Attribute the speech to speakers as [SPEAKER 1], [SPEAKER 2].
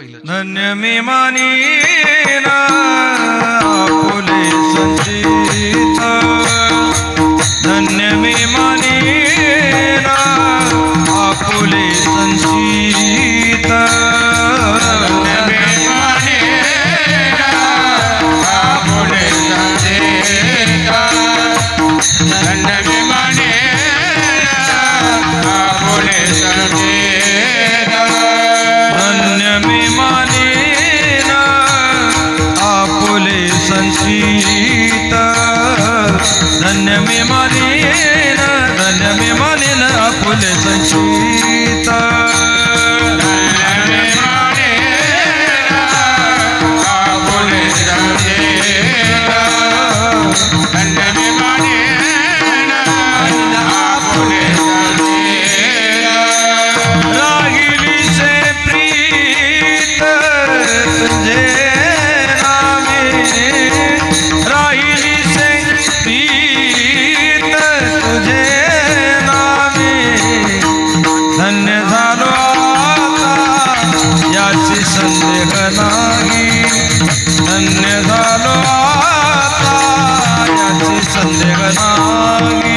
[SPEAKER 1] पहिलं
[SPEAKER 2] धन्य मी मानीन. आपुले संचित धन्य मे मानेन धन्य मे मानेन आपुले संचित धन्य संदेह नाही धन्य झालो आता याची संदेह नाही